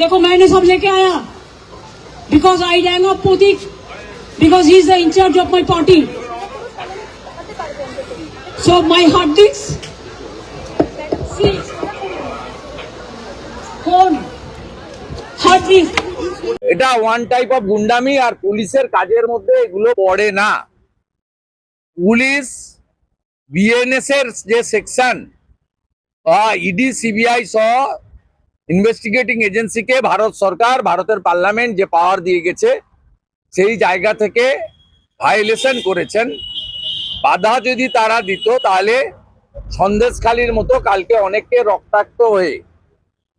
देखो मैंने सब लेके आया because I rang up Prateek because he is the incharge of my party so my hard disk phone hard disk এটা one type of গুন্ডামি আর পুলিশের কাজের মধ্যে এগুলো পড়ে না পুলিশ বিএনএস এর যে সেকশন ইডি সিবিআই সহ ইনভেস্টিগেটিং এজেন্সিকে ভারত সরকার, ভারতের পার্লামেন্ট যে পাওয়ার দিয়ে গেছে, সেই জায়গা থেকে ভায়োলেশন করেছেন। বাধা যদি তারা দিত, তাহলে সন্দেশখালির মতো কালকে অনেককে রক্তাক্ত হয়ে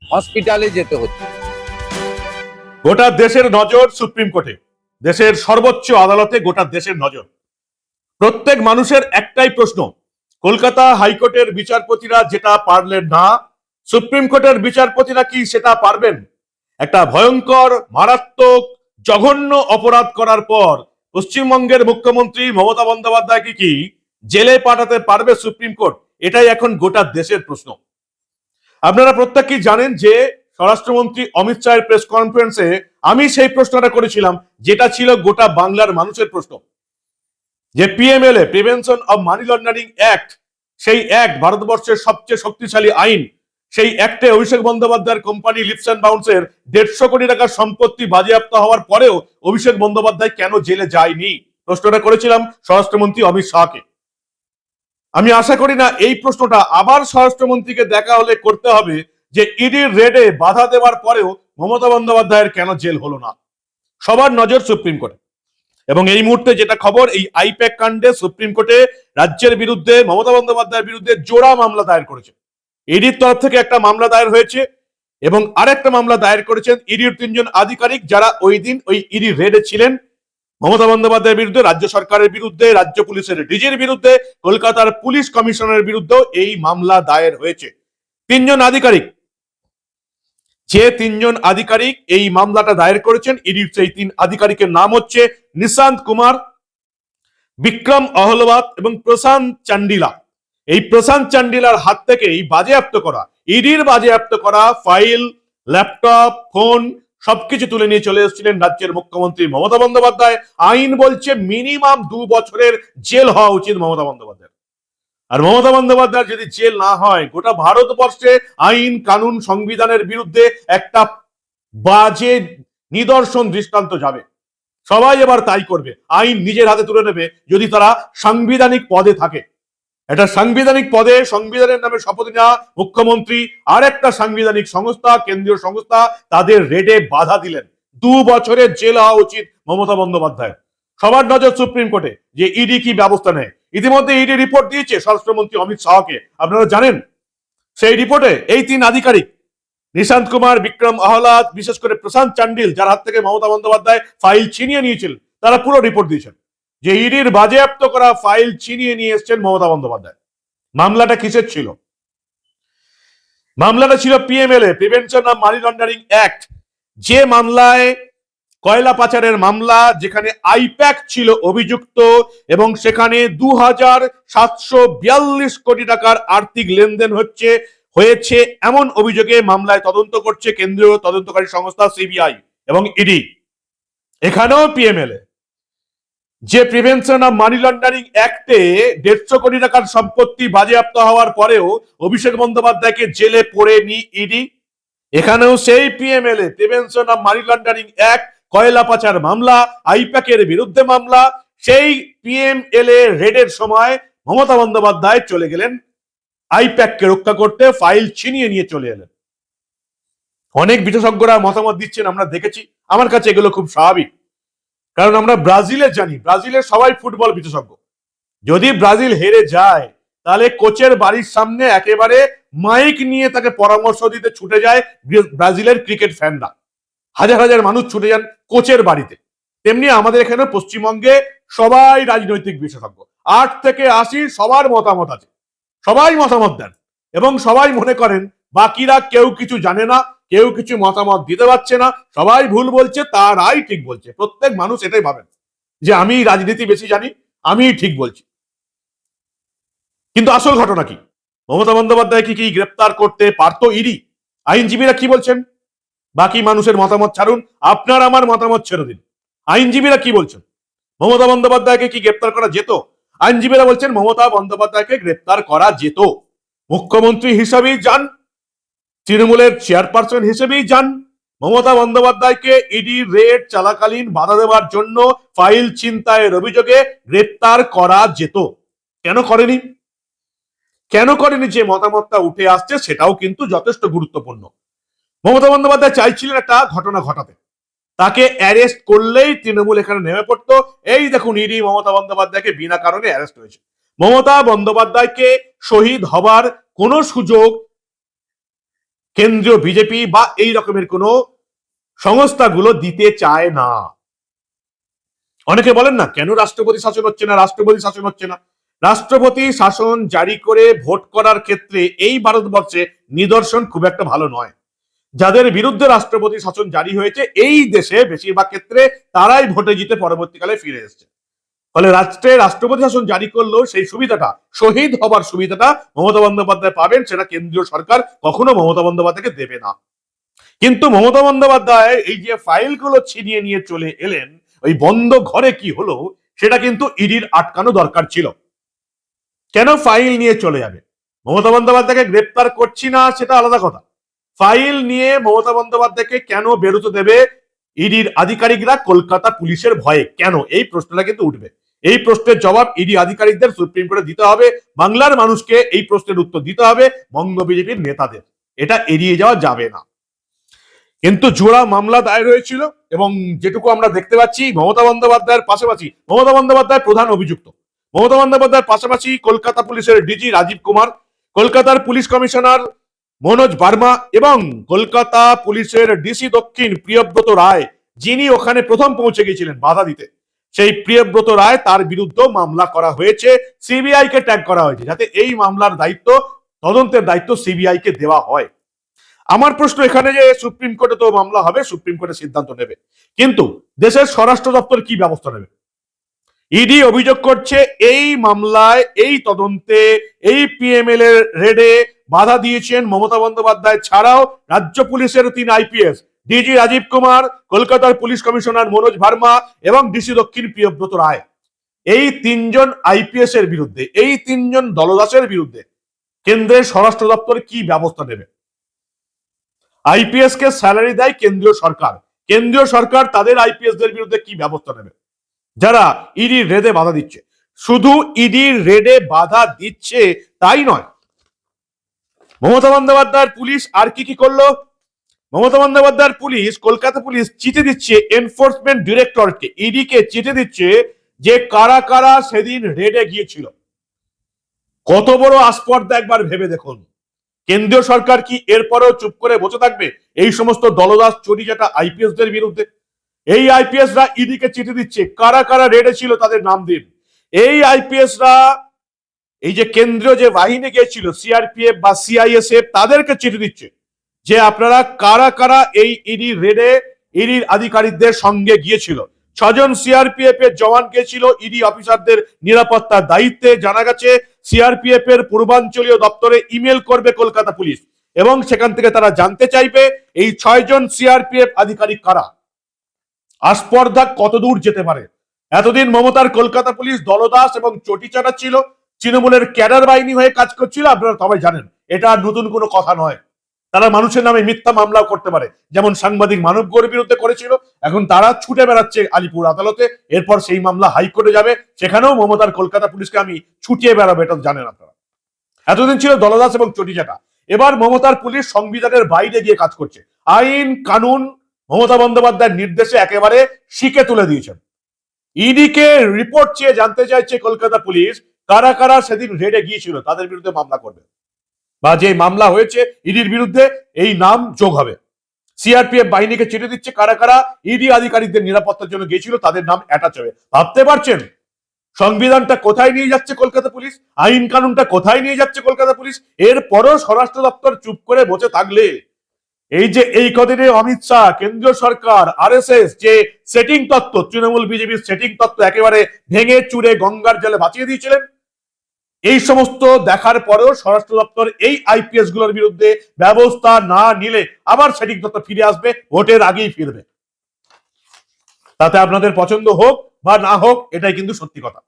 হসপিটালে যেতে হতো। গোটা দেশের নজর সুপ্রিম কোর্টে। দেশের সর্বোচ্চ আদালতে গোটা দেশের নজর। প্রত্যেক মানুষের একটাই প্রশ্ন, কলকাতা হাইকোর্টের বিচারপতিরা যেটা পারলেন না সুপ্রিম কোর্টের বিচারপতিরা কি সেটা পারবেন? একটা ভয়ঙ্কর, মারাত্মক, জঘন্য অপরাধ করার পর পশ্চিমবঙ্গের মুখ্যমন্ত্রী মমতা বন্দ্যোপাধ্যায়কে কি জেলে পাঠাতে পারবে সুপ্রিম কোর্ট? এটাই এখন গোটা দেশের প্রশ্ন। আপনারা প্রত্যেকেই জানেন যে স্বরাষ্ট্রমন্ত্রী অমিত শাহের প্রেস কনফারেন্সে আমি সেই প্রশ্নটা করেছিলাম, যেটা ছিল গোটা বাংলার মানুষের প্রশ্ন। যে PMLA prevention of money laundering act সেই অ্যাক্ট ভারতবর্ষের সবচেয়ে শক্তিশালী আইন সেই অ্যাক্টে অভিষেক বন্দ্যোপাধ্যায়ের কোম্পানি লিপস অ্যান্ড বাউন্সের দেড়শো কোটি টাকার সম্পত্তি বাজেয়াপ্ত হওয়ার পরেও অভিষেক বন্দ্যোপাধ্যায় কেন জেলে যায়নি? প্রশ্নটা করেছিলাম স্বরাষ্ট্রমন্ত্রী অমিত শাহকে। আমি আশা করি না এই প্রশ্নটা আবার স্বরাষ্ট্রমন্ত্রীকে দেখা হলে করতে হবে যে ইডির রেডে বাধা দেওয়ার পরেও মমতা বন্দ্যোপাধ্যায়ের কেন জেল হলো না? সবার নজর সুপ্রিম কোর্টে। এবং এই মুহূর্তে যেটা খবর, এই আইপ্যাক কাণ্ডে সুপ্রিম কোর্টে রাজ্যের বিরুদ্ধে, মমতা বন্দ্যোপাধ্যায়ের বিরুদ্ধে জোড়া মামলা দায়ের করেছে। ইডির তরফ থেকে একটা মামলা দায়ের হয়েছে এবং আরেকটা মামলা দায়ের করেছেন ইডির তিনজন আধিকারিক যারা ওই দিন ওই ইডি রেডে ছিলেন। মমতা বন্দ্যোপাধ্যায়ের বিরুদ্ধে, রাজ্য সরকারের বিরুদ্ধে, রাজ্য পুলিশের ডিজির বিরুদ্ধে, কলকাতার পুলিশ কমিশনারের বিরুদ্ধেও এই মামলা দায়ের হয়েছে। তিনজন আধিকারিক, যে তিনজন আধিকারিক এই মামলাটা দায়ের করেছেন, ইডির সেই তিন আধিকারিকের নাম হচ্ছে নিশান্ত কুমার, বিক্রম অহলবাত এবং প্রশান্ত চান্ডিলা। এই প্রশান্ত চান্ডিলার হাত থেকে এই বাজেয়াপ্ত করা, ইডির বাজেয়াপ্ত করা ফাইল, ল্যাপটপ, ফোন সবকিছু তুলে নিয়ে চলে এসেছিলেন রাজ্যের মুখ্যমন্ত্রী মমতা বন্দ্যোপাধ্যায়। আইন বলছে মিনিমাম দু বছরের জেল হওয়া উচিত মমতা বন্দ্যোপাধ্যায় আর মমতা বন্দ্যোপাধ্যায় যদি জেল না হয়, গোটা ভারতবর্ষে আইন, কানুন, সংবিধানের বিরুদ্ধে একটা বাজে নিদর্শন দৃষ্টান্ত যাবে। সবাই এবার তাই করবে। আইন নিজের হাতে তুলে নেবে। যদি তারা সাংবিধানিক পদে থাকে একটা সাংবিধানিক পদে সংবিধানের নামে শপথ নেওয়া মুখ্যমন্ত্রী আর একটা সাংবিধানিক সংস্থা, কেন্দ্রীয় সংস্থা, তাদের রেডে বাধা দিলেন। দু বছরের জেল হওয়া উচিত মমতা বন্দ্যোপাধ্যায়। সবার নজর সুপ্রিম কোর্টে যে ইডি কি ব্যবস্থা নেয়। ইতিমধ্যে ইডি রিপোর্ট দিয়েছে স্বরাষ্ট্রমন্ত্রী অমিত শাহকে। আপনারা জানেন, সেই রিপোর্টে এই তিন আধিকারিক, নিশান্ত কুমার, বিক্রম আহলাদ, বিশেষ করে প্রশান্ত চান্ডিল, যার হাত থেকে মমতা বন্দ্যোপাধ্যায় ফাইল ছিনিয়ে নিয়েছিল, তারা পুরো রিপোর্ট দিয়েছেন। যে ইডির বাজেয়াপ্ত করা ফাইল ছিনিয়ে নিয়ে এসছেন মমতা বন্দ্যোপাধ্যায়। মামলাটা কিসের ছিল? মামলাটা ছিল PMLA prevention of money laundering act যে মামলায় কয়লা পাচারের মামলা, যেখানে আইপ্যাক ছিল অভিযুক্ত এবং সেখানে দু হাজার সাতশো বিয়াল্লিশ কোটি টাকার আর্থিক লেনদেন হচ্ছে, হয়েছে এমন অভিযোগে মামলায় তদন্ত করছে কেন্দ্রীয় তদন্তকারী সংস্থা সিবিআই এবং ইডি। এখানেও পিএমএলএ যে প্রিভেনশন অফ মানি লন্ডারিং অ্যাক্টে দেড়শো কোটি টাকার সম্পত্তি বাজেয়াপ্ত হওয়ার পরেও অভিষেক বন্দ্যোপাধ্যায়কে জেলে পড়ে নি ইডি এখানেও সেই PMLA prevention of money laundering act কয়লা পাচার মামলা আইপ্যাকের বিরুদ্ধে মামলা, সেই পিএমএলএ রেডের সময় মমতা বন্দ্যোপাধ্যায় চলে গেলেন আইপ্যাককে রক্ষা করতে ফাইল ছিনিয়ে নিয়ে চলে এলেন। অনেক বিশেষজ্ঞরা মতামত দিচ্ছেন, আমরা দেখেছি। আমার কাছে এগুলো খুব স্বাভাবিক। কারণ আমরা ব্রাজিলে জানি ব্রাজিলের সবাই ফুটবল বিশেষজ্ঞ। যদি ব্রাজিল হেরে যায়, তাহলে কোচের বাড়ির সামনে একেবারে মাইক নিয়ে তাকে পরামর্শ দিতে ছুটে যায় ব্রাজিলের ক্রিকেট ফ্যানরা। হাজার হাজার মানুষ ছুটে যান কোচের বাড়িতে। তেমনি আমাদের এখানে পশ্চিমবঙ্গে সবাই রাজনৈতিক বিশেষজ্ঞ। আট থেকে আশি সবার মতামত আছে। সবাই মতামত দেন এবং সবাই মনে করেন, বাকিরা কেউ কিছু জানে না কেউ কিছু মতামত দিতে পারছে না, সবাই ভুল বলছে তারাই ঠিক বলছে। প্রত্যেক মানুষ এটাই ভাবেন যে আমি রাজনীতি বেশি জানি, আমি ঠিক বলছি। কিন্তু আসল ঘটনা কি? মমতা বন্দ্যোপাধ্যায় কি কি গ্রেপ্তার করতে পারতো ইডি? আইনজীবীরা কি বলছেন? বাকি মানুষের মতামত ছাড়ুন, আপনার আমার মতামত ছেড়ে দিন। আইনজীবীরা কি বলছেন? মমতা বন্দ্যোপাধ্যায়কে কি গ্রেপ্তার করা যেত? আইনজীবীরা বলছেন, মমতা বন্দ্যোপাধ্যায়কে গ্রেপ্তার করা যেত। মুখ্যমন্ত্রী হিসাবেই যান তৃণমূলের চেয়ারপারসন হিসেবেই যান। মমতা বন্দ্যোপাধ্যায়কে ইডি রেড চলাকালীন বাধা দেওয়ার জন্য ফাইল ছিনতাইয়ের অভিযোগে গ্রেপ্তার করা যেত। কেন করেনি? কেন করেনি যে মতামতটা উঠে আসছে সেটাও কিন্তু যথেষ্ট গুরুত্বপূর্ণ। মমতা বন্দ্যোপাধ্যায় চাইছিলেন একটা ঘটনা ঘটাতে। তাকে অ্যারেস্ট করলেই তৃণমূল এখানে নেমে পড়তো। এই দেখুন, ইডি মমতা বন্দ্যোপাধ্যায়কে বিনা কারণে অ্যারেস্ট হয়েছে। মমতা বন্দ্যোপাধ্যায়কে শহীদ হবার কোনো সুযোগ কেন্দ্রীয় বিজেপি বা এই রকমের কোনো সংস্থাগুলো দিতে চায় না। অনেকে বলেন না, কেন রাষ্ট্রপতি শাসন হচ্ছে না? রাষ্ট্রপতি শাসন হচ্ছে না। রাষ্ট্রপতি শাসন জারি করে ভোট করার ক্ষেত্রে এই ভারতবর্ষে নিদর্শন খুব একটা ভালো নয়। যাদের বিরুদ্ধে রাষ্ট্রপতি শাসন জারি হয়েছে, এই দেশে বেশিরভাগ ক্ষেত্রে তারাই ভোটে জিতে পরবর্তীকালে ফিরে এসছে। ফলে রাষ্ট্রে রাষ্ট্রপতি শাসন জারি করলেও সেই সুবিধাটা, শহীদ হবার সুবিধাটা মমতা বন্দ্যোপাধ্যায় পাবেন, সেটা কেন্দ্রীয় সরকার কখনো মমতা বন্দ্যোপাধ্যায়কে দেবে না। কিন্তু মমতা বন্দ্যোপাধ্যায় এই যে ফাইলগুলো ছিনিয়ে নিয়ে চলে এলেন, ওই বন্ধ ঘরে কি হলো, সেটা কিন্তু ইডির আটকানো দরকার ছিল। কেন ফাইল নিয়ে চলে যাবে? মমতা বন্দ্যোপাধ্যায়কে গ্রেপ্তার করছি না, সেটা আলাদা কথা। ফাইল নিয়ে মমতা বন্দ্যোপাধ্যায়কে কেন বেরোতে দেবে? ইডির আধিকারিকরা কলকাতা পুলিশের ভয়ে। কেন? এই প্রশ্নটা কিন্তু উঠবে। এই প্রশ্নের জবাব ইডি আধিকারিকদের সুপ্রিম কোর্টে দিতে হবে। বাংলার মানুষকে এই প্রশ্নের উত্তর দিতে হবে বঙ্গ বিজেপির নেতাদের। এটা এড়িয়ে যাওয়া যাবে না। কিন্তু জোড়া মামলা দায়ের হয়েছিল এবং যেটুকু আমরা দেখতে পাচ্ছি, মমতা বন্দ্যোপাধ্যায়ের পাশাপাশি, মমতা বন্দ্যোপাধ্যায় প্রধান অভিযুক্ত। মমতা বন্দ্যোপাধ্যায়ের পাশাপাশি কলকাতা পুলিশের ডিজি রাজীব কুমার, কলকাতার পুলিশ কমিশনার মনোজ বার্মা এবং কলকাতা পুলিশের ডিসি দক্ষিণ প্রিয়ব্রত রায়, যিনি ওখানে প্রথম পৌঁছে গিয়েছিলেন বাধা দিতে। সেই প্রিয়ব্রত রায় তার বিরুদ্ধে মামলা করা হয়েছে সিবিআই কে ট্যাগ করা হয়েছে, যাতে এই মামলার দায়িত্ব, তদন্তের দায়িত্ব সিবিআই কে দেওয়া হয়। আমার প্রশ্ন এখানে যে সুপ্রিম কোর্টে তো মামলা হবে, সুপ্রিম কোর্টে সিদ্ধান্ত নেবে। কিন্তু দেশের স্বরাষ্ট্র দপ্তর কি ব্যবস্থা নেবে? ইডি অভিযোগ করছে, এই মামলায়, এই তদন্তে, এই পিএমএল এর রেডে বাধা দিয়েছেন মমতা বন্দ্যোপাধ্যায় ছাড়াও রাজ্য পুলিশের তিন আইপিএস ডিজি রাজীব কুমার, কলকাতার পুলিশ কমিশনার মনোজ ভার্মা এবং ডিসি দক্ষিণ প্রিয়ব্রত রায়। এই তিনজন আইপিএস এর বিরুদ্ধে, এই তিনজন দলদাসের বিরুদ্ধে কেন্দ্রের স্বরাষ্ট্র দপ্তর কি ব্যবস্থা নেবে? আইপিএস কে স্যালারি দেয় কেন্দ্রীয় সরকার। কেন্দ্রীয় সরকার তাদের আইপিএস দের বিরুদ্ধে কি ব্যবস্থা নেবে? যারা ইডি রেডে বাধা দিচ্ছে। শুধু ইডি রেডে বাধা দিচ্ছে তাই নয়। মমতা বন্দ্যোপাধ্যায়ের পুলিশ আর কি কি করল? মমতা বন্দ্যোপাধ্যায়ের পুলিশ, কলকাতা পুলিশ চিঠি দিচ্ছে এনফোর্সমেন্ট ডিরেক্টরকে ইডি কে চিঠি দিচ্ছে যে কারা কারা সেদিন রেডে গিয়েছিল। কত বড় আস্পর্ধা একবার ভেবে দেখুন। কেন্দ্রীয় সরকার কি এরপরেও চুপ করে বসে থাকবে? এই সমস্ত দলদাস চুরি যেটা আইপিএস দের বিরুদ্ধে। এই আইপিএস রা ইডি কে চিঠি দিচ্ছে, কারা কারা রেডে ছিল তাদের নাম দিন। এই আইপিএস রা এই যে কেন্দ্রীয় যে বাহিনী গিয়েছিল সিআরপিএফ বা সিআইএসএফ তাদেরকে চিঠি দিচ্ছে। যে আপনারা কারা কারা এই ইডি রেডে ইডির আধিকারিকদের সঙ্গে গিয়েছিল? ছজন সিআরপিএফ এর জওয়ান গিয়েছিল ইডি অফিসারদের নিরাপত্তার দায়িত্বে জানা গেছে সিআরপিএফ এর পূর্বাঞ্চলীয় দপ্তরে ইমেল করবে কলকাতা পুলিশ। এবং সেখান থেকে তারা জানতে চাইবে, এই ছয়জন সিআরপিএফ আধিকারিক কারা? আস্পর্ধা কতদূর যেতে পারে? এতদিন মমতার কলকাতা পুলিশ দলদাস এবং চটি ছিল, তৃণমূলের ক্যাডার বাহিনী হয়ে কাজ করছিল, আপনারা সবাই জানেন। এটা নতুন কোনো কথা নয়। তারা মানুষের নামে মিথ্যা মামলাও করতে পারে। যেমন সাংবাদিক মানব গৌরের বিরুদ্ধে করেছিল, এখন তারা ছুটে বেড়াচ্ছে আলিপুর আদালতে, এরপর সেই মামলা হাইকোর্টে যাবে, সেখানেও মমতার কলকাতা পুলিশকে আমি ছুটিয়ে বেড়াবো, এটা জানেন আপনারা। এতদিন ছিল দলদাস এবং চটিচাটা। এবার মমতার পুলিশ সংবিধানের বাইরে গিয়ে কাজ করছে। আইন, কানুন, মমতা বন্দ্যোপাধ্যায়ের নির্দেশে একেবারে শিকে তুলে দিয়েছেন। ইডিকে রিপোর্ট চেয়ে জানতে চাইছে কলকাতা পুলিশ, কারা কারা সেদিন রেডে গিয়েছিল, তাদের বিরুদ্ধে মামলা করবে। বা যে মামলা হয়েছে ইডির বিরুদ্ধে, এই নাম যোগ হবে। সিআরপিএফ বাহিনীকে চিঠি দিচ্ছে, কারা কারা ইডি আধিকারিকদের নিরাপত্তার জন্য গিয়েছিল, তাদের নাম অ্যাটাচ হবে। ভাবতে পারছেন? সংবিধানটা কোথায় নিয়ে যাচ্ছে কলকাতা পুলিশ? আইন কানুনটা কোথায় নিয়ে যাচ্ছে কলকাতা পুলিশ? এরপরও স্বরাষ্ট্র দপ্তর চুপ করে বসে থাকলে, এই যে এই কদিনে অমিত শাহ, কেন্দ্রীয় সরকার, আরএসএস, যে সেটিং তত্ত্ব, তৃণমূল বিজেপির সেটিং তত্ত্ব একেবারে ভেঙে চুরে গঙ্গার জলে বাঁচিয়ে দিয়েছিলেন এই সমস্ত দেখার পরেও স্বরাষ্ট্র দপ্তর এই আইপিএসগুলোর বিরুদ্ধে ব্যবস্থা না নিলে আবার সঠিক দত্ত ফিরে আসবে, ভোটের আগেই ফিরবে। তাতে আপনাদের পছন্দ হোক বা না হোক, এটাই কিন্তু সত্যি কথা।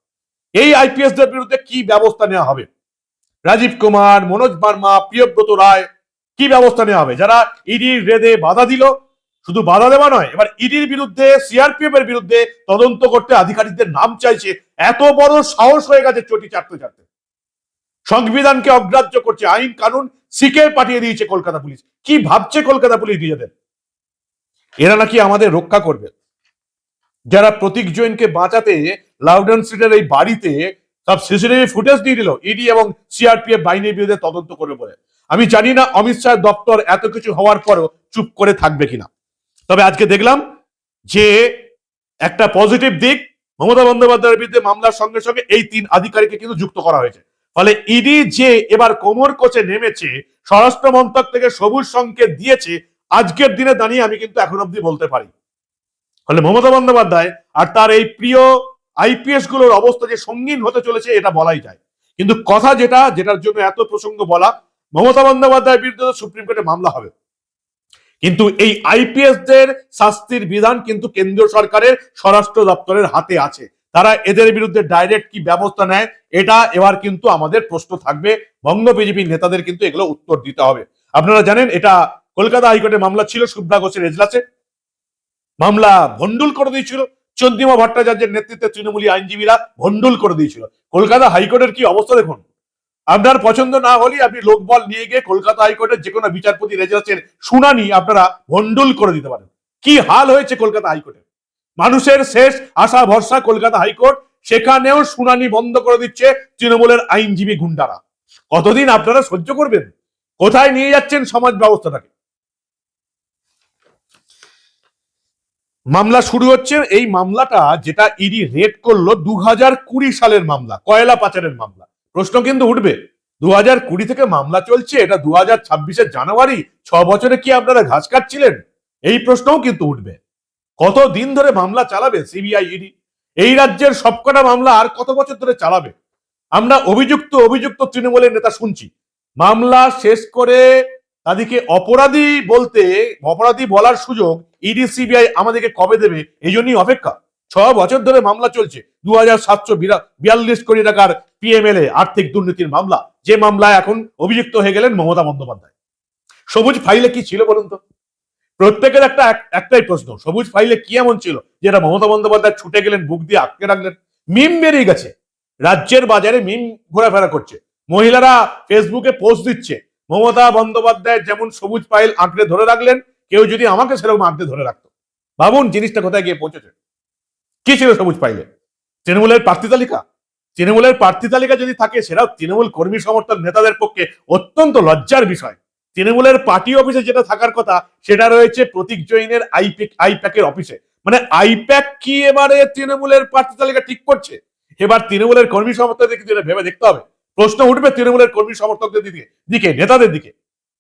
এই আইপিএস দের বিরুদ্ধে কি ব্যবস্থা নেওয়া হবে? রাজীব কুমার, মনোজ বার্মা, প্রিয়ব্রত রায়, কি ব্যবস্থা নেওয়া হবে? যারা ইডির রেদে বাধা দিল, শুধু বাধা দেওয়া নয়, এবার ইডির বিরুদ্ধে সিআরপিএফ এর বিরুদ্ধে তদন্ত করতে আধিকারিকদের নাম চাইছে, এত বড় সাহস হয়ে গেছে চটি চাটতে চাটতে। সংবিধানকে অগ্রাহ্য করছে, আইন কানুন শিখে পাঠিয়ে দিয়েছে কলকাতা পুলিশ। কি ভাবছে কলকাতা পুলিশ নিজেদের? এরা নাকি আমাদের রক্ষা করবে। যারা প্রতীক জৈনকে বাঁচাতে লাউডন স্ট্রিটের এই বাড়িতে সব সিসিটিভি ফুটেজ দিয়ে দিল, ইডি এবং সিআরপিএফ বাহিনীর বিরুদ্ধে তদন্ত করবে বলে। আমি জানি না অমিত শাহ দপ্তর এত কিছু হওয়ার পরও চুপ করে থাকবে কিনা। তবে আজকে দেখলাম যে একটা পজিটিভ দিক, মমতা বন্দ্যোপাধ্যায়ের বিরুদ্ধে মামলার সঙ্গে সঙ্গে এই তিন আধিকারিককে কিন্তু যুক্ত করা হয়েছে। ফলে ইডি যে এবার কোমর কোচে নেমেছে স্বরাষ্ট্র মন্ত্রক থেকে সবুজ সংকেত দিয়েছে, আজকের দিনে দাঁড়িয়ে আমি কিন্তু এখন অব্দি বলতে পারি। ফলে মমতা বন্দ্যোপাধ্যায় আর তার এই প্রিয় আইপিএসগুলোর অবস্থা যে সঙ্গীন হতে চলেছে, এটা বলাই যায়। কিন্তু কথা যেটা, যেটার জন্য এত প্রসঙ্গ বলা, মমতা বন্দ্যোপাধ্যায়ের বিরুদ্ধে সুপ্রিম কোর্টে মামলা হবে। কিন্তু এই আইপিএস দের শাস্তির বিধান কিন্তু কেন্দ্রীয় সরকারের স্বরাষ্ট্র দপ্তরের হাতে আছে। তারা এদের বিরুদ্ধে ডাইরেক্ট কি ব্যবস্থা নেয়, এটা এবার কিন্তু আমাদের প্রশ্ন থাকবে। বঙ্গ বিজেপি নেতাদের কিন্তু এগুলো উত্তর দিতে হবে। আপনারা জানেন, এটা কলকাতা হাইকোর্টে মামলা ছিল সুব্রা ঘোষের এজলাসে। মামলা ভন্ডুল করে দিয়েছিল। চন্দ্রিমা ভট্টাচার্যের নেতৃত্বে তৃণমূলী আইনজীবীরা ভন্ডুল করে দিয়েছিল। কলকাতা হাইকোর্টের কি অবস্থা দেখুন? আপনার পছন্দ না হলে আপনি লোকবল নিয়ে গিয়ে কলকাতা হাইকোর্টের যে কোনো বিচারপতি রেজাল্টের শুনানি আপনারা ভন্ডুল করে দিতে পারেন। কি হাল হয়েছে কলকাতা হাইকোর্টে? মানুষের শেষ আশা ভরসা কলকাতা হাইকোর্ট, সেখানেও শুনানি বন্ধ করে দিচ্ছে তৃণমূলের আইনজীবী গুন্ডারা। কতদিন আপনারা সহ্য করবেন? কোথায় নিয়ে যাচ্ছেন সমাজ ব্যবস্থাটাকে? মামলা শুরু হচ্ছে, এই মামলাটা যেটা ইডি রেড করল দু হাজার কুড়ি সালের মামলা, কয়লা পাচারের মামলা। প্রশ্ন কিন্তু উঠবে দু কুড়ি থেকে মামলা চলছে, এটা দু হাজার জানুয়ারি, ছ বছরে কি আপনারা ঘাস কাটছিলেন? এই প্রশ্নও কিন্তু উঠবে। কত দিন ধরে মামলা চালাবে সিবিআই ইডি? এই রাজ্যের সবকটা মামলা আর কত বছর ধরে চালাবে? আমরা অভিযুক্ত অভিযুক্ত তৃণমূলের নেতা শুনছি। মামলা শেষ করে তাদেরকে অপরাধী বলতে, অপরাধী বলার সুযোগ ইডি, সিবিআই আমাদেরকে কবে দেবে? এই জন্যই অপেক্ষা। ছ বছর ধরে মামলা চলছে। দু হাজার সাতশো বিয়াল্লিশ কোটি টাকার পিএমএলএ আর্থিক দুর্নীতির মামলা। যে মামলায় এখন অভিযুক্ত হয়ে গেলেন মমতা বন্দ্যোপাধ্যায়। সবুজ ফাইলে কি ছিল বলুন তো? প্রত্যেকের একটা একটাই প্রশ্ন, সবুজ ফাইলে কি এমন ছিল? যেটা মমতা বন্দ্যোপাধ্যায় ছুটে গেলেন, বুক দিয়ে আটকে রাখলেন মিম বেরিয়ে গেছে, রাজ্যের বাজারে মিম ঘোরাফেরা করছে, মহিলারা ফেসবুকে পোস্ট দিচ্ছে, মমতা বন্দ্যোপাধ্যায় যেমন সবুজ ফাইল আঁকড়ে ধরে রাখলেন, কেউ যদি আমাকে সেরকম আঁকড়ে ধরে রাখতো। ভাবুন জিনিসটা কোথায় গিয়ে পৌঁছেছে। কি ছিল সবুজ ফাইলে তৃণমূলের প্রার্থী তালিকা? তৃণমূলের প্রার্থী তালিকা যদি থাকে, সেটাও তৃণমূল কর্মী সমর্থন নেতাদের পক্ষে অত্যন্ত লজ্জার বিষয়। তৃণমূলের পার্টি অফিসে যেটা থাকার কথা, সেটা রয়েছে প্রতীক জৈনের আইপ্যাক, আইপ্যাকের অফিসে। মানে আইপ্যাক কি এবারে তৃণমূলের প্রার্থী তালিকা ঠিক করছে? এবার তৃণমূলের কর্মী সমর্থকদের কিন্তু ভেবে দেখতে হবে। প্রশ্ন উঠবে তৃণমূলের কর্মী সমর্থকদের দিকে দিকে, নেতাদের দিকে।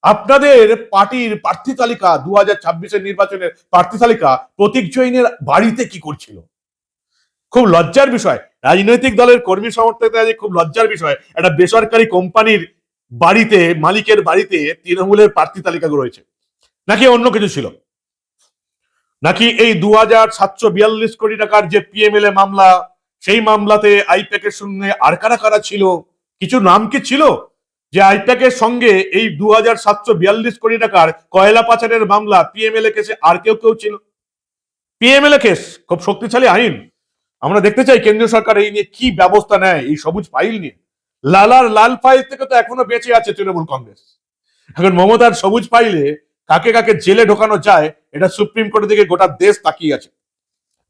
আপনাদের পার্টির প্রার্থী তালিকা দু হাজার ছাব্বিশের নির্বাচনের প্রার্থী তালিকা প্রতীক জৈনের বাড়িতে কি করছিল? খুব লজ্জার বিষয়। রাজনৈতিক দলের কর্মী সমর্থকদের খুব লজ্জার বিষয়। একটা বেসরকারি কোম্পানির বাড়িতে, মালিকের বাড়িতে তৃণমূলের প্রার্থী তালিকা রয়েছে। নাকি অন্য কিছু ছিল? নাকি এই দু হাজার সাতশো বিয়াল্লিশ কোটি টাকার যে পিএমএলএ মামলা, সেই মামলাতে আইপ্যাকের সঙ্গে আর কারা কারা ছিল? কিছু নাম কি ছিল? যে আইপ্যাকের সঙ্গে এই দু হাজার সাতশো বিয়াল্লিশ কোটি টাকার কয়লা পাচারের মামলা পিএমএলএ কেসে আর কেউ কেউ ছিল? পিএমএলএ কেস, খুব শক্তিশালী আইন। আমরা দেখতে চাই কেন্দ্রীয় সরকার এই নিয়ে কি ব্যবস্থা নেয়, এই সবুজ ফাইল নিয়ে। লালার লাল ফাইল থেকে তো এখনও বেঁচে আছে তৃণমূল কংগ্রেস। এখন মমতার সবুজ ফাইলে কাকে কাকে জেলে ঢোকানো যায়, এটা সুপ্রিম কোর্টের দিকে গোটা দেশ তাকিয়ে আছে।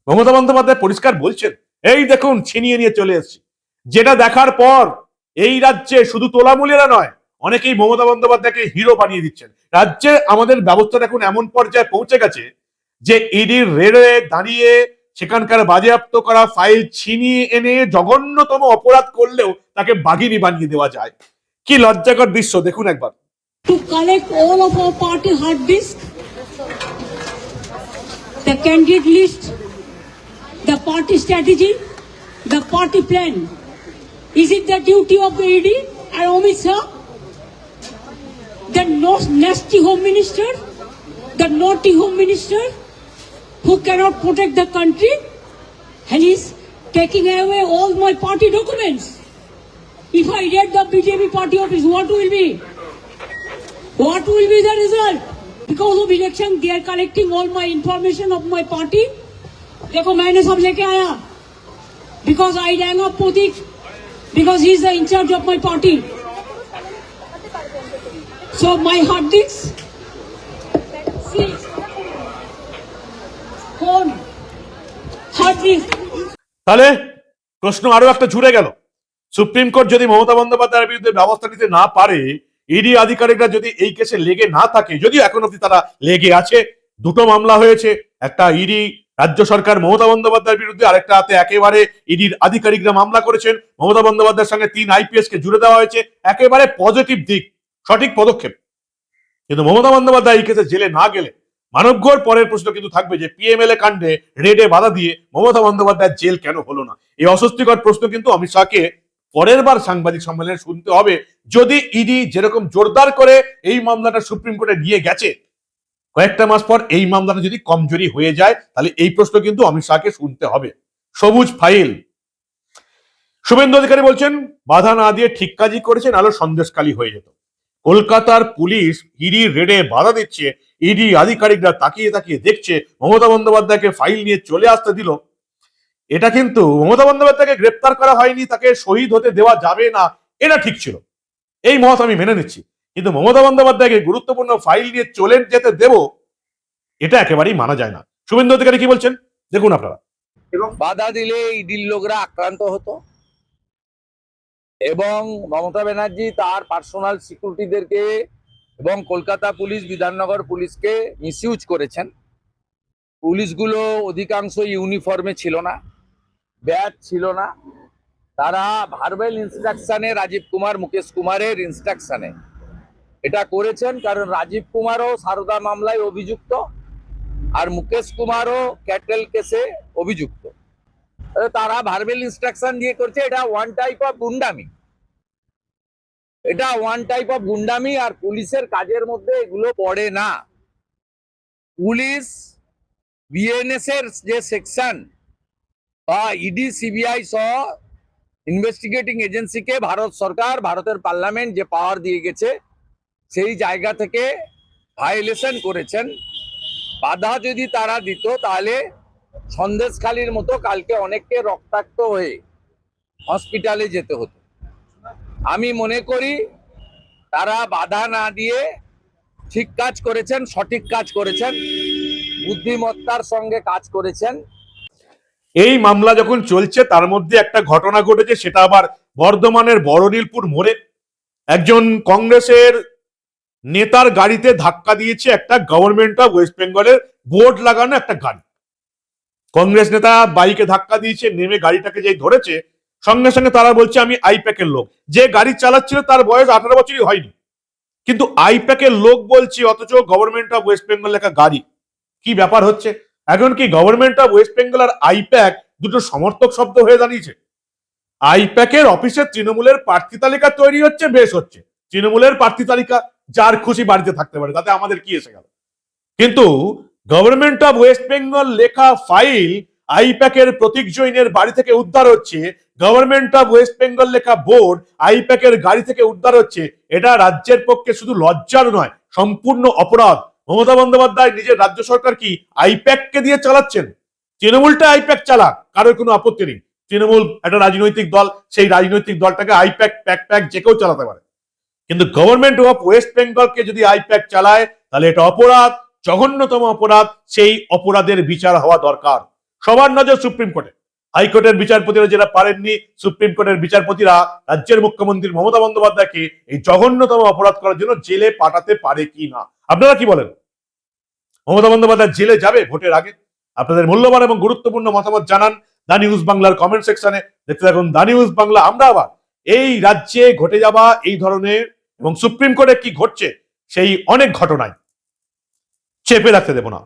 মমতা বন্দ্যোপাধ্যায় পরিষ্কার বলছেন, এই দেখুন, ছিনিয়ে নিয়ে চলে এসেছি। যেটা দেখার পর এই রাজ্যে শুধু তোলামূলেরা নয়, অনেকেই মমতা বন্দ্যোপাধ্যায়কে হিরো বানিয়ে দিচ্ছেন। রাজ্যে আমাদের ব্যবস্থাটা এখন এমন পর্যায়ে পৌঁছে গেছে যে ইডির রেড়ে দাঁড়িয়ে সেখানকার বাজেয়াপ্ত করা ফাইল ছিনিয়ে এনে জঘন্যতম অপরাধ করলেও তাকে বাঘিনী বানিয়ে দেওয়া যায়। কি লজ্জাকর দৃশ্য, দেখুন একবার। To collect all of our party hard disk the candidate list the party strategy the party plan is it the duty of ED R Amit Shah the no nasty home minister the naughty home minister Who cannot protect the country? And he's taking away all my party documents. If I read the BJP party office, what will be? What will be the result? Because of election, they are collecting all my information of my party. देखो मैंने सब लेके आया because I rang up Pratik because he is the in charge of my party. So my hard তাহলে প্রশ্ন আরও একটা জুড়ে গেল। সুপ্রিম কোর্ট যদি মমতা বন্দ্যোপাধ্যায়ের বিরুদ্ধে ব্যবস্থা নিতে না পারে, ইডি আধিকারিকরা যদি এই কেসে লেগে না থাকে, যদিও এখন অব্দি তারা লেগে আছে, দুটো মামলা হয়েছে, একটা ইডি রাজ্য সরকার মমতা বন্দ্যোপাধ্যায়ের বিরুদ্ধে, আরেকটা হাতে একেবারে ইডির আধিকারিকরা মামলা করেছেন। মমতা বন্দ্যোপাধ্যায়ের সঙ্গে তিন আইপিএস কে জুড়ে দেওয়া হয়েছে, একেবারে পজিটিভ দিক, সঠিক পদক্ষেপ। কিন্তু মমতা বন্দ্যোপাধ্যায় এই কেসে জেলে না গেলে মানবঘর পরের প্রশ্ন কিন্তু থাকবে যে পিএমএলএ কাণ্ডে রেডে বাধা দিয়ে মমতা বন্দ্যোপাধ্যায়ের জেল কেন হলো না? এই অস্বস্তিকর প্রশ্ন কিন্তু অমিত শাহকে পরের বার সাংবাদিক সম্মেলনে শুনতে হবে। যদি ইডি যেরকম জোরদার করে এই মামলাটা সুপ্রিম কোর্টে নিয়ে গেছে, কয়েকটা মাস পর এই মামলাটা যদি কমজোরি হয়ে যায়, তাহলে এই প্রশ্ন কিন্তু অমিত শাহকে শুনতে হবে। সবুজ ফাইল। শুভেন্দু অধিকারী বলছেন, বাধা না দিয়ে ঠিক কাজই করেছেন, আলো সন্দেশকালী হয়ে যেত। কলকাতার পুলিশ ইডি রেডে বাধা দিচ্ছে ইডি আধিকারিকরা তাকিয়ে তাকিয়ে দেখছে মমতা বন্দ্যোপাধ্যায়কে ফাইল নিয়ে চলে আসতে দিল। এটা কিন্তু মমতা বন্দ্যোপাধ্যায়কে গ্রেপ্তার করা হয়নি, তাকে শহীদ হতে দেওয়া যাবে না, এটা ঠিক ছিল। এই মত আমি মেনে নিচ্ছি। কিন্তু মমতা বন্দ্যোপাধ্যায়কে গুরুত্বপূর্ণ ফাইল নিয়ে চলে যেতে দেব, এটা একেবারেই মানা যায় না। শুভেন্দু অধিকারী কি বলছেন? দেখুন আপনারা। এবং বাধা দিলে ইডির লোকরা আক্রান্ত হতো। এবং মমতা ব্যানার্জি তার পার্সোনাল সিকিউরিটিদেরকে এবং কলকাতা পুলিশ, বিধাননগর পুলিশকে মিসইউজ করেছেন। পুলিশগুলো অধিকাংশ ইউনিফর্মে ছিল না ব্যাচ ছিল না। তারা ভার্বেল ইনস্ট্রাকশানে রাজীব কুমার, মুকেশ কুমারের ইনস্ট্রাকশনে এটা করেছেন কারণ রাজীব কুমারও সারদা মামলায় অভিযুক্ত আর মুকেশ কুমারও ক্যাটেল কেসে অভিযুক্ত। তারা ভার্বেল ইনস্ট্রাকশন দিয়ে করছে, এটা ওয়ান টাইপ অফ গুন্ডামি। এটা ওয়ান টাইপ অফ গুন্ডামি আর পুলিশের কাজের মধ্যে এগুলো পড়ে না। পুলিশ বিএনএস এর যে সেকশন বা ইডি সিবিআই সহ ইনভেস্টিগেটিং এজেন্সিকে ভারত সরকার, ভারতের পার্লামেন্ট যে পাওয়ার দিয়ে গেছে, সেই জায়গা থেকে ভায়োলেশন করেছেন। বাধা যদি তারা দিত, তাহলে সন্দেশখালির মতো কালকে অনেককে রক্তাক্ত হয়ে হসপিটালে যেতে হতো। আমি মনে করি তারা বাধা না দিয়ে ঠিক কাজ করেছেন, সঠিক কাজ করেছেন, বুদ্ধিমত্তার সঙ্গে কাজ করেছেন। এই মামলা যখন চলছে, তার মধ্যে একটা ঘটনা ঘটেছে, সেটা আবার বর্ধমানের বড়নীলপুর মোড়ে। একজন কংগ্রেসের নেতার গাড়িতে ধাক্কা দিয়েছে একটা গভর্নমেন্ট অফ ওয়েস্ট বেঙ্গলের বোর্ড লাগানো একটা গাড়ি। কংগ্রেস নেতা বাইকে ধাক্কা দিয়েছে, নেমে গাড়িটাকে যেই ধরেছে সঙ্গে সঙ্গে তারা বলছে, আমি আইপ্যাকের লোক। যে গাড়ি চালাচ্ছিল তার বয়স আঠারো বছরই হয়নি। কিন্তু আইপ্যাকের লোক বলছি, অথচ গভর্নমেন্ট অফ ওয়েস্ট বেঙ্গল লেখা গাড়ি। কি ব্যাপার হচ্ছে? এখন কি গভর্নমেন্ট অফ ওয়েস্ট বেঙ্গল আর আইপ্যাক দুটো সমর্থক শব্দ হয়ে দাঁড়িয়েছে? আইপ্যাকের অফিসে তৃণমূলের প্রার্থী তালিকা তৈরি হচ্ছে, বেশ হচ্ছে। তৃণমূলের প্রার্থী তালিকা যার খুশি বাড়িতে থাকতে পারে, তাতে আমাদের কি এসে গেল? কিন্তু গভর্নমেন্ট অফ ওয়েস্ট বেঙ্গল লেখা ফাইল আইপ্যাকের প্রতীক জৈনের বাড়ি থেকে উদ্ধার হচ্ছে গভর্নমেন্ট অফ ওয়েস্ট বেঙ্গল লেখা বোর্ড আইপ্যাকের গাড়ি থেকে উদ্ধার হচ্ছে। এটা রাজ্যের পক্ষে শুধু লজ্জার নয়, সম্পূর্ণ অপরাধ। মমতা বন্দ্যোপাধ্যায় নিজের রাজ্য সরকার কি আইপ্যাককে দিয়ে চালাচ্ছেন? তৃণমূলটা আইপ্যাক চালাক, কারোর কোনো আপত্তি নেই। তৃণমূল একটা রাজনৈতিক দল, সেই রাজনৈতিক দলটাকে আইপ্যাক, প্যাক প্যাক যে কেউ চালাতে পারে। কিন্তু গভর্নমেন্ট অফ ওয়েস্ট বেঙ্গলকে যদি আইপ্যাক চালায়, তাহলে এটা অপরাধ, জঘন্যতম অপরাধ, সেই অপরাধের বিচার হওয়া দরকার। সবার নজর সুপ্রিম কোর্টে। হাইকোর্টের বিচারপতিরা যারা পারেননি, সুপ্রিম কোর্টের বিচারপতিরা রাজ্যের মুখ্যমন্ত্রী মমতা বন্দ্যোপাধ্যায়কে এই জঘন্যতম অপরাধ করার জন্য জেলে পাঠাতে পারে কি না? আপনারা কি বলেন? মমতা বন্দ্যোপাধ্যায় জেলে যাবে ভোটের আগে? আপনাদের মূল্যবান এবং গুরুত্বপূর্ণ মতামত জানান দা নিউজ বাংলার কমেন্ট সেকশনে। দেখতে থাকুন দা নিউজ বাংলা। আমরা আবার এই রাজ্যে ঘটে যাওয়া এই ধরনের এবং সুপ্রিম কোর্টে কি ঘটছে সেই অনেক ঘটনায় চেপে রাখতে দেব না।